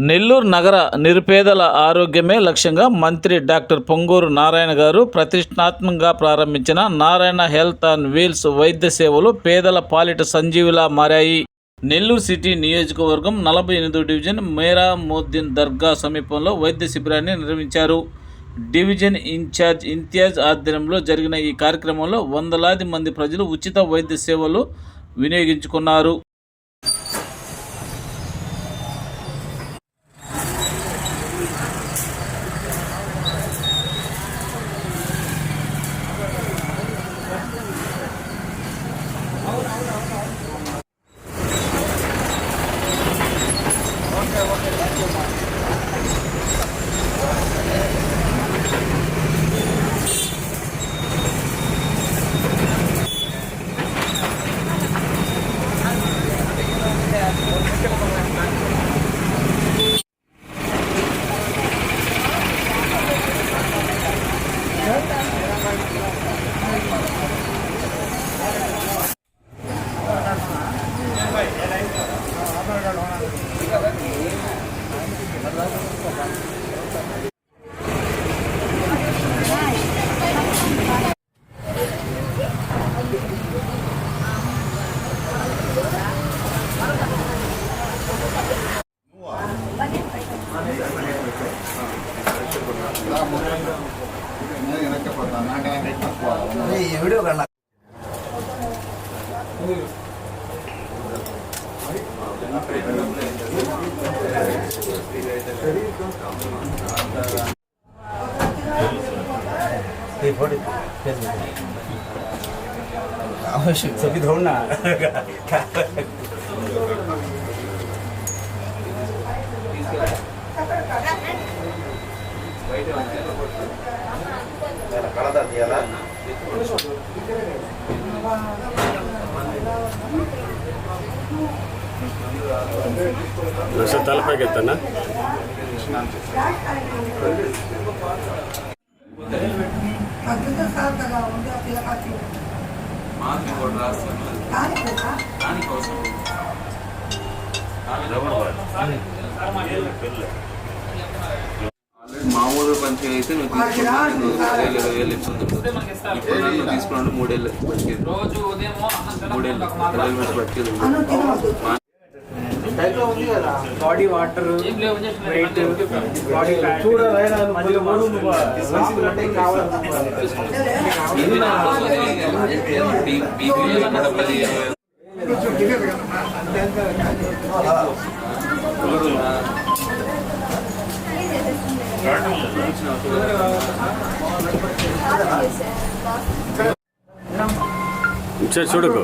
నెల్లూరు నగర నిరుపేదల ఆరోగ్యమే లక్ష్యంగా మంత్రి డాక్టర్ పొంగూరు నారాయణ గారు ప్రతిష్టాత్మకంగా ప్రారంభించిన నారాయణ హెల్త్ అండ్ వీల్స్ వైద్య సేవలు పేదల పాలిట సంజీవిలా మారాయి. నెల్లూరు సిటీ నియోజకవర్గం నలభై ఎనిమిదో డివిజన్ మేరా మోద్దీన్ దర్గా సమీపంలో వైద్య శిబిరాన్ని నిర్వహించారు. డివిజన్ ఇన్ఛార్జ్ ఇంతియాజ్ ఆధ్వర్యంలో జరిగిన ఈ కార్యక్రమంలో వందలాది మంది ప్రజలు ఉచిత వైద్య సేవలు వినియోగించుకున్నారు. recorded Facebook. Awesome. So kita na. తలపైకి ఎత్తానా సాధగా పిల్లకాకి దానికోసం మామూలు పంచి అయితే నువ్వు తీసుకుంటే నువ్వు వేలు ఇరవై వేలు ఇబ్బంది ఉంటుంది ఇప్పుడు నన్ను తీసుకున్నాను మూడేళ్ళు బతికేది మూడేళ్ళు ఇరవై బతికేది బాడీ వాటర్ వెయిట్ బాడీ చూడకు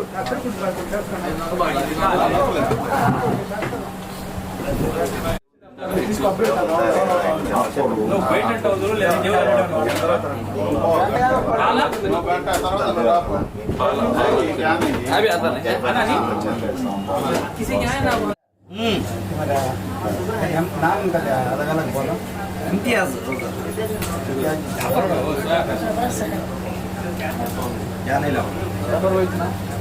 इम्तियाज क्या नहीं लाओ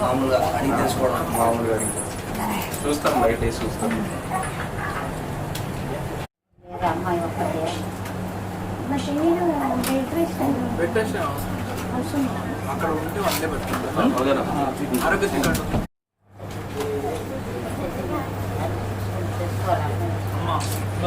మామూలుగా అడిగి తెలుసుకోవడం. మామూలుగా. చూస్తాం బయట చూస్తాం. అమ్మాయి ఒక్కటే అవసరం అక్కడ ఉంటే వందే పెట్టుకుంటాను అవునా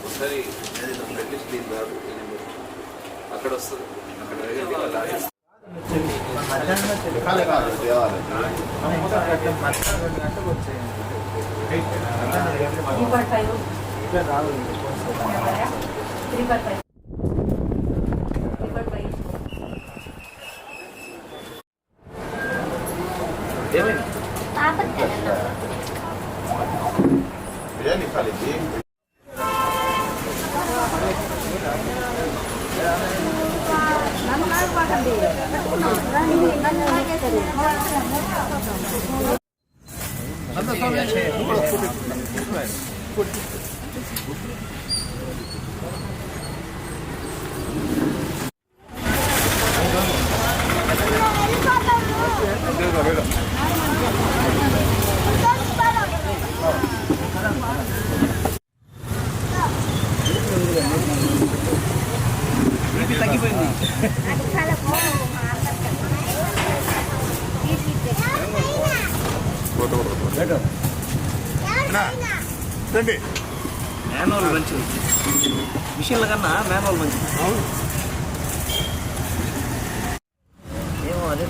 ఒకసారి ప్లేలిస్ట్ లేదు కాదు అక్కడ వస్తుంది అక్కడ లాగేస్తుంది వచ్చేయండి మిషన్ల కన్నా మాన్యువల్ మంచిది. ఏమో అదే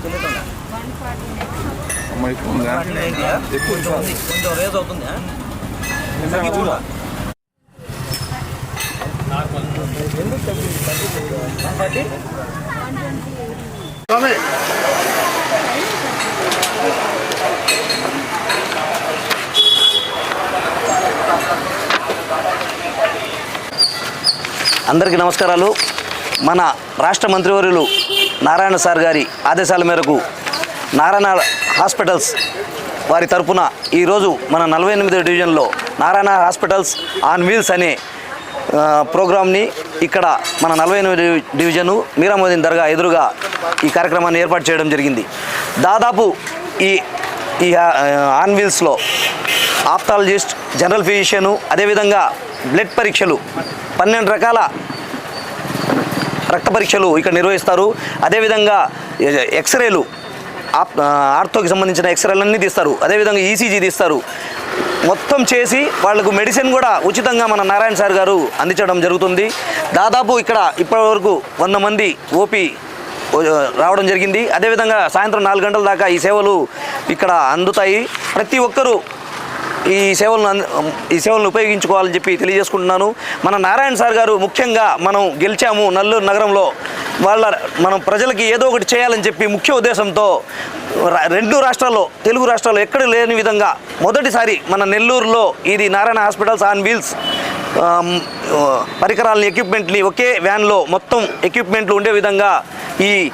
ఎక్కువ ఉంది? కొంచెం రేజ్ అవుతుందా? చూడ. అందరికీ నమస్కారాలు. మన రాష్ట్ర మంత్రివర్యులు నారాయణ సార్ గారి ఆదేశాల మేరకు నారాయణ హాస్పిటల్స్ వారి తరపున ఈరోజు మన నలభై ఎనిమిదో డివిజన్లో నారాయణ హాస్పిటల్స్ ఆన్ వీల్స్ అనే ప్రోగ్రామ్ని ఇక్కడ మన నలభై ఎనిమిది డివిజను మీరామోదీన్ దర్గా ఎదురుగా ఈ కార్యక్రమాన్ని ఏర్పాటు చేయడం జరిగింది. దాదాపు ఈ ఈ ఆన్ వీల్స్లో ఆప్థాలజిస్ట్ జనరల్ ఫిజిషియను అదేవిధంగా బ్లడ్ పరీక్షలు పన్నెండు రకాల రక్త పరీక్షలు ఇక్కడ నిర్వహిస్తారు. అదేవిధంగా ఎక్స్రేలు ఆప్ ఆర్థోకి సంబంధించిన ఎక్స్రేలన్నీ తీస్తారు. అదేవిధంగా ఈసీజీ తీస్తారు. మొత్తం చేసి వాళ్ళకు మెడిసిన్ కూడా ఉచితంగా మన నారాయణ సార్ గారు అందించడం జరుగుతుంది. దాదాపు ఇక్కడ ఇప్పటివరకు వంద మంది ఓపీ రావడం జరిగింది. అదేవిధంగా సాయంత్రం నాలుగు గంటల దాకా ఈ సేవలు ఇక్కడ అందుతాయి. ప్రతి ఒక్కరూ ఈ సేవలను ఈ సేవలను ఉపయోగించుకోవాలని చెప్పి తెలియజేసుకుంటున్నాను. మన నారాయణ సార్ గారు ముఖ్యంగా మనం గెలిచాము నల్లూరు నగరంలో. వాళ్ళ మనం ప్రజలకి ఏదో ఒకటి చేయాలని చెప్పి ముఖ్య ఉద్దేశంతో రా- రెండు రాష్ట్రాల్లో తెలుగు రాష్ట్రాల్లో ఎక్కడ లేని విధంగా మొదటిసారి మన నెల్లూరులో ఇది నారాయణ హాస్పిటల్స్ ఆన్ వీల్స్ పరికరాలని ఎక్విప్మెంట్ని ఒకే వ్యాన్లో మొత్తం ఎక్విప్మెంట్లు ఉండే విధంగా ఈ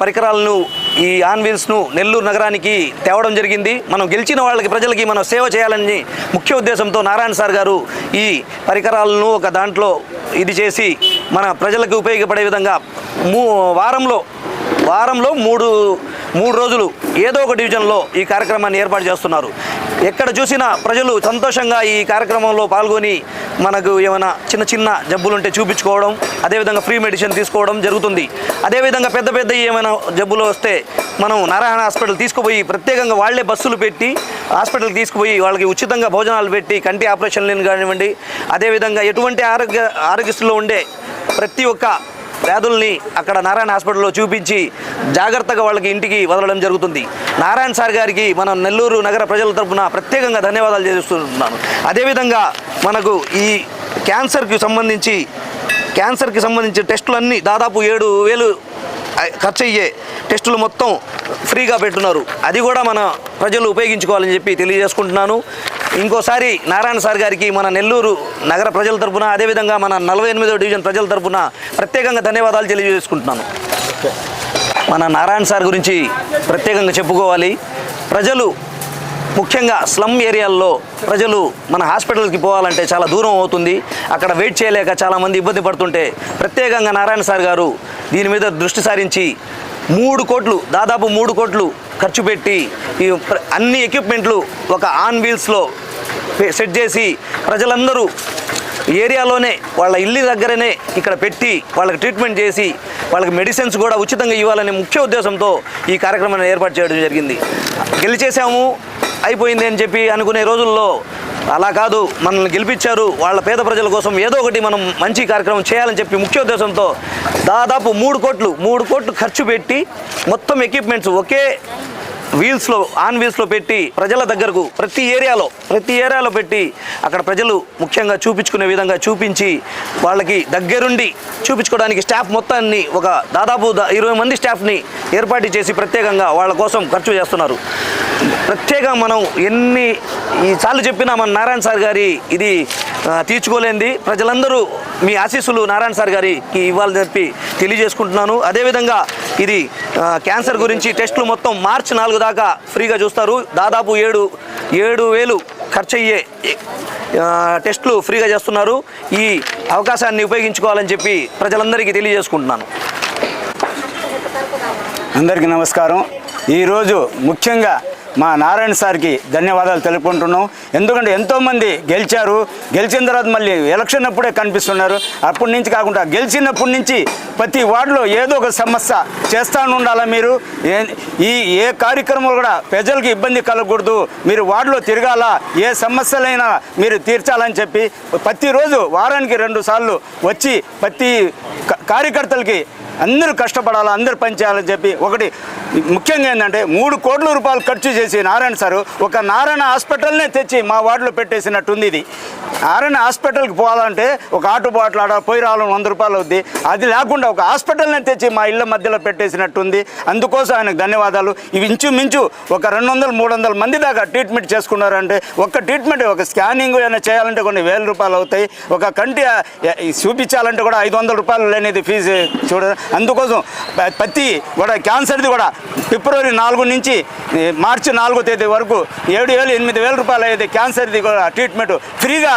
పరికరాలను ఈ ఆన్వీల్స్ను నెల్లూరు నగరానికి తేవడం జరిగింది. మనం గెలిచిన వాళ్ళకి ప్రజలకి మనం సేవ చేయాలని ముఖ్య ఉద్దేశంతో నారాయణ సార్ గారు ఈ పరికరాలను ఒక దాంట్లో ఇది చేసి మన ప్రజలకు ఉపయోగపడే విధంగా మూ వారంలో వారంలో మూడు మూడు రోజులు ఏదో ఒక డివిజన్లో ఈ కార్యక్రమాన్ని ఏర్పాటు చేస్తున్నారు. ఎక్కడ చూసినా ప్రజలు సంతోషంగా ఈ కార్యక్రమంలో పాల్గొని మనకు ఏమైనా చిన్న చిన్న జబ్బులుంటే చూపించుకోవడం అదేవిధంగా ఫ్రీ మెడిసిన్ తీసుకోవడం జరుగుతుంది. అదేవిధంగా పెద్ద పెద్ద ఏమైనా జబ్బులు వస్తే మనం నారాయణ హాస్పిటల్ తీసుకుపోయి ప్రత్యేకంగా వాళ్ళే బస్సులు పెట్టి హాస్పిటల్కి తీసుకుపోయి వాళ్ళకి ఉచితంగా భోజనాలు పెట్టి కంటి ఆపరేషన్లు కానివ్వండి అదేవిధంగా ఎటువంటి ఆరోగ్య ఆరోగ్యస్తులో ఉండే ప్రతి ఒక్క వ్యాధుల్ని అక్కడ నారాయణ హాస్పిటల్లో చూపించి జాగ్రత్తగా వాళ్ళకి ఇంటికి వదలడం జరుగుతుంది. నారాయణ సార్ గారికి మనం నెల్లూరు నగర ప్రజల తరఫున ప్రత్యేకంగా ధన్యవాదాలు చేస్తున్నాను. అదేవిధంగా మనకు ఈ క్యాన్సర్కి సంబంధించి క్యాన్సర్కి సంబంధించిన టెస్టులన్నీ దాదాపు ఏడు వేలు ఖర్చు అయ్యే టెస్టులు మొత్తం ఫ్రీగా పెట్టున్నారు అది కూడా మన ప్రజలు ఉపయోగించుకోవాలని చెప్పి తెలియజేసుకుంటున్నాను. ఇంకోసారి నారాయణ సార్ గారికి మన నెల్లూరు నగర ప్రజల తరపున అదేవిధంగా మన నలభై ఎనిమిదో డివిజన్ ప్రజల తరపున ప్రత్యేకంగా ధన్యవాదాలు తెలియజేసుకుంటున్నాను. మన నారాయణ సార్ గురించి ప్రత్యేకంగా చెప్పుకోవాలి. ప్రజలు ముఖ్యంగా స్లమ్ ఏరియాల్లో ప్రజలు మన హాస్పిటల్కి పోవాలంటే చాలా దూరం అవుతుంది. అక్కడ వెయిట్ చేయలేక చాలామంది ఇబ్బంది పడుతుంటే ప్రత్యేకంగా నారాయణ సార్ గారు దీని మీద దృష్టి సారించి మూడు కోట్లు దాదాపు మూడు కోట్లు ఖర్చు పెట్టి ఈ అన్ని ఎక్విప్మెంట్లు ఒక ఆన్ వీల్స్లో సెట్ చేసి ప్రజలందరూ ఏరియాలోనే వాళ్ళ ఇల్లు దగ్గరనే ఇక్కడ పెట్టి వాళ్ళకి ట్రీట్మెంట్ చేసి వాళ్ళకి మెడిసిన్స్ కూడా ఉచితంగా ఇవ్వాలనే ముఖ్య ఉద్దేశంతో ఈ కార్యక్రమాన్ని ఏర్పాటు చేయడం జరిగింది. గెలిచేసాము అయిపోయింది అని చెప్పి అనుకునే రోజుల్లో అలా కాదు మనల్ని గెలిపించారు. వాళ్ళ పేద ప్రజల కోసం ఏదో ఒకటి మనం మంచి కార్యక్రమం చేయాలని చెప్పి ముఖ్య ఉద్దేశంతో దాదాపు మూడు కోట్లు మూడు కోట్లు ఖర్చు పెట్టి మొత్తం ఎక్విప్మెంట్స్ ఒకే వీల్స్లో ఆన్ వీల్స్లో పెట్టి ప్రజల దగ్గరకు ప్రతి ఏరియాలో ప్రతి ఏరియాలో పెట్టి అక్కడ ప్రజలు ముఖ్యంగా చూపించుకునే విధంగా చూపించి వాళ్ళకి దగ్గరుండి చూపించుకోవడానికి స్టాఫ్ మొత్తాన్ని ఒక దాదాపు ఇరవై మంది స్టాఫ్ని ఏర్పాటు చేసి ప్రత్యేకంగా వాళ్ళ కోసం ఖర్చు చేస్తున్నారు. ప్రత్యేకంగా మనం ఎన్ని ఈ సార్లు చెప్పినా మన నారాయణ సార్ గారి ఇది తీర్చుకోలేంది. ప్రజలందరూ మీ ఆశీస్సులు నారాయణ సార్ గారికి ఇవ్వాలని చెప్పి తెలియజేసుకుంటున్నాను. అదేవిధంగా ఇది క్యాన్సర్ గురించి టెస్టులు మొత్తం మార్చి నాలుగు దాకా ఫ్రీగా చూస్తారు. దాదాపు ఏడు ఏడు వేలు ఖర్చు అయ్యే టెస్టులు ఫ్రీగా చేస్తున్నారు. ఈ అవకాశాన్ని ఉపయోగించుకోవాలని చెప్పి ప్రజలందరికీ తెలియజేసుకుంటున్నాను. అందరికీ నమస్కారం. ఈరోజు ముఖ్యంగా మా నారాయణ సార్కి ధన్యవాదాలు తెలుపుకుంటున్నాం. ఎందుకంటే ఎంతోమంది గెలిచారు. గెలిచిన తర్వాత మళ్ళీ ఎలక్షన్ అప్పుడే కనిపిస్తున్నారు. అప్పటి నుంచి కాకుండా గెలిచినప్పటి నుంచి ప్రతి వార్డులో ఏదో ఒక సమస్య చేస్తాను ఉండాలా మీరు? ఏ- ఈ ఏ కార్యక్రమం కూడా ప్రజలకు ఇబ్బంది కలగకూడదు. మీరు వార్డులో తిరగాల? ఏ సమస్యలైనా మీరు తీర్చాలని చెప్పి ప్రతిరోజు వారానికి రెండు సార్లు వచ్చి ప్రతి కార్యకర్తలకి అందరూ కష్టపడాలి అందరూ పనిచేయాలని చెప్పి ఒకటి ముఖ్యంగా ఏంటంటే మూడు కోట్ల రూపాయలు ఖర్చు చేసి నారాయణ సారు ఒక నారాయణ హాస్పిటల్నే తెచ్చి మా వార్డులో పెట్టేసినట్టుంది ఇది. నారాయణ హాస్పిటల్కి పోవాలంటే ఒక ఆటో బాటిల్ ఆడ పోయి రావాలని వంద రూపాయలు అవుద్ది. అది లేకుండా ఒక హాస్పిటల్నే తెచ్చి మా ఇళ్ళ మధ్యలో పెట్టేసినట్టుంది. అందుకోసం ఆయనకు ధన్యవాదాలు. ఇవి ఇంచుమించు ఒక రెండు వందలు మూడు వందల మంది దాకా ట్రీట్మెంట్ చేసుకున్నారంటే ఒక ట్రీట్మెంట్ ఒక స్కానింగ్ ఏమైనా చేయాలంటే కొన్ని వేల రూపాయలు అవుతాయి. ఒక కంటి చూపించాలంటే కూడా ఐదు వందల రూపాయలు లేనిది ఫీజు. చూడ అందుకోసం పత్తి ప్రతి కూడా క్యాన్సర్ది కూడా ఫిబ్రవరి నాలుగు నుంచి మార్చి నాలుగో తేదీ వరకు ఏడు వేలు ఎనిమిది వేల రూపాయలు అయితే క్యాన్సర్ది కూడా ట్రీట్మెంట్ ఫ్రీగా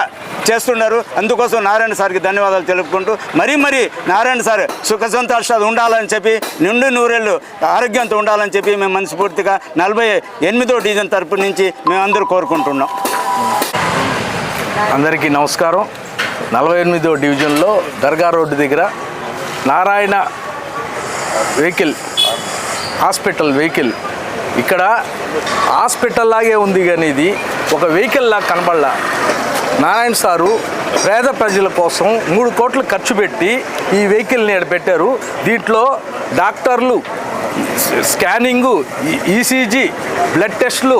చేస్తున్నారు. అందుకోసం నారాయణ సార్కి ధన్యవాదాలు తెలుపుకుంటూ మరీ మరీ నారాయణ సార్ సుఖ సంతోషాలు ఉండాలని చెప్పి నిండు నూరేళ్ళు ఆరోగ్యంతో ఉండాలని చెప్పి మేము మనస్ఫూర్తిగా నలభై ఎనిమిదో డివిజన్ తరపు నుంచి మేమందరూ కోరుకుంటున్నాం. అందరికీ నమస్కారం. నలభై ఎనిమిదో డివిజన్లో దర్గా రోడ్డు దగ్గర నారాయణ వెహికల్ హాస్పిటల్ వెహికల్. ఇక్కడ హాస్పిటల్ లాగే ఉంది కానీ ఇది ఒక వెహికల్ లాగా కనబడలా. నారాయణ సారు పేద ప్రజల కోసం మూడు కోట్లు ఖర్చు పెట్టి ఈ వెహికల్ని ఇక్కడ పెట్టారు. దీంట్లో డాక్టర్లు స్కానింగు ఈసీజీ బ్లడ్ టెస్ట్లు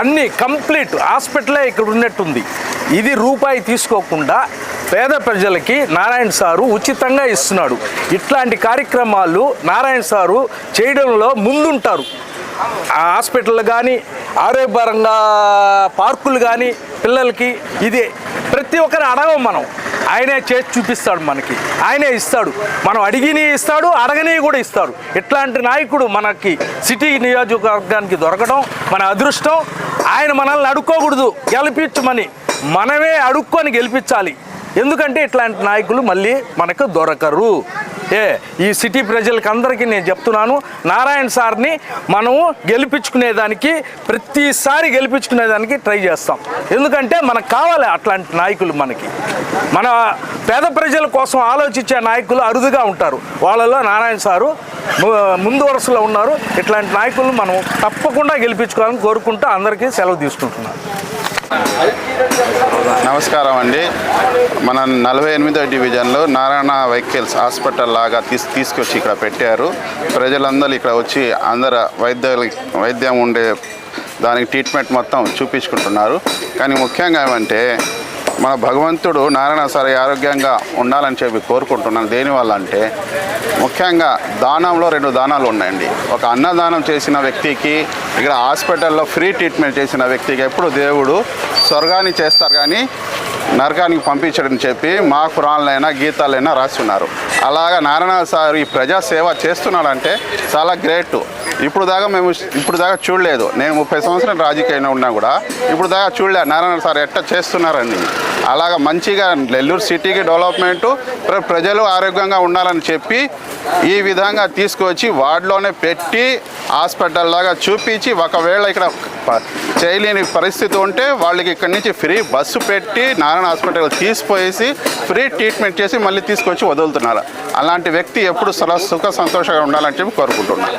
అన్నీ కంప్లీట్ హాస్పిటలే ఇక్కడ ఉన్నట్టుంది. ఇది రూపాయి తీసుకోకుండా పేద ప్రజలకి నారాయణ సారు ఉచితంగా ఇస్తున్నాడు. ఇట్లాంటి కార్యక్రమాలు నారాయణ సారు చేయడంలో ముందుంటారు. హాస్పిటల్ కానీ ఆరోగ్యపరంగా పార్కులు కానీ పిల్లలకి ఇది. ప్రతి ఒక్కరు అడగం మనం. ఆయనే చేసి చూపిస్తాడు మనకి. ఆయనే ఇస్తాడు. మనం అడిగిని ఇస్తాడు అడగని కూడా ఇస్తాడు. ఇట్లాంటి నాయకుడు మనకి సిటీ నియోజకవర్గానికి దొరకడం మన అదృష్టం. ఆయన మనల్ని అడుక్కోకూడదు. గెలిపించమని మనమే అడుక్కొని గెలిపించాలి. ఎందుకంటే ఇట్లాంటి నాయకులు మళ్ళీ మనకు దొరకరు. ఏ ఈ సిటీ ప్రజలకి అందరికీ నేను చెప్తున్నాను నారాయణ సార్ని మనము గెలిపించుకునేదానికి ప్రతిసారి గెలిపించుకునేదానికి ట్రై చేస్తాం. ఎందుకంటే మనకు కావాలి అట్లాంటి నాయకులు మనకి. మన పేద ప్రజల కోసం ఆలోచించే నాయకులు అరుదుగా ఉంటారు. వాళ్ళలో నారాయణ సారు ము- ముందు వరుసలో ఉన్నారు. ఇట్లాంటి నాయకులు మనం తప్పకుండా గెలిపించుకోవాలని కోరుకుంటూ అందరికీ సెలవు తీసుకుంటున్నాను. నమస్కారం అండి. మన నలభై ఎనిమిదో డివిజన్లో నారాయణ వెహికల్స్ హాస్పిటల్ లాగా తీసు తీసుకొచ్చి ఇక్కడ పెట్టారు. ప్రజలందరూ ఇక్కడ వచ్చి అందరు వైద్య వైద్యం ఉండే దానికి ట్రీట్మెంట్ మొత్తం చూపించుకుంటున్నారు. కానీ ముఖ్యంగా ఏమంటే మన భగవంతుడు నారాయణ సారి ఆరోగ్యంగా ఉండాలని చెప్పి కోరుకుంటున్నాను. దేనివల్ల అంటే ముఖ్యంగా దానంలో రెండు దానాలు ఉన్నాయండి. ఒక అన్నదానం చేసిన వ్యక్తికి ఇక్కడ హాస్పిటల్లో ఫ్రీ ట్రీట్మెంట్ చేసిన వ్యక్తికి ఎప్పుడు దేవుడు స్వర్గాన్ని చేస్తారు కానీ నరకానికి పంపించడని చెప్పి మా కురాళ్ళైనా గీతాలైనా రాస్తున్నారు అలాగా నారాయణ సార్ ఈ ప్రజాసేవ చేస్తున్నాడంటే చాలా గ్రేట్. ఇప్పుడు దాకా మేము ఇప్పుడు దాకా చూడలేదు. నేను ముప్పై సంవత్సరాలు రాజకీయంలో ఉన్నా కూడా ఇప్పుడు దాకా చూడలేదు నారాయణ సార్ ఎట్ట చేస్తున్నారని. అలాగా మంచిగా నెల్లూరు సిటీకి డెవలప్మెంట్ ప్ర- ప్రజలు ఆరోగ్యంగా ఉండాలని చెప్పి ఈ విధంగా తీసుకొచ్చి వార్డులోనే పెట్టి హాస్పిటల్ లాగా చూపించి ఒకవేళ ఇక్కడ చేయలేని పరిస్థితి ఉంటే వాళ్ళకి ఇక్కడి నుంచి ఫ్రీ బస్సు పెట్టి నారాయణ హాస్పిటల్ తీసిపోయేసి ఫ్రీ ట్రీట్మెంట్ చేసి మళ్ళీ తీసుకొచ్చి వదులుతున్నారు. అలాంటి వ్యక్తి ఎప్పుడు సర సుఖ సంతోషంగా ఉండాలని చెప్పి కోరుకుంటున్నాను.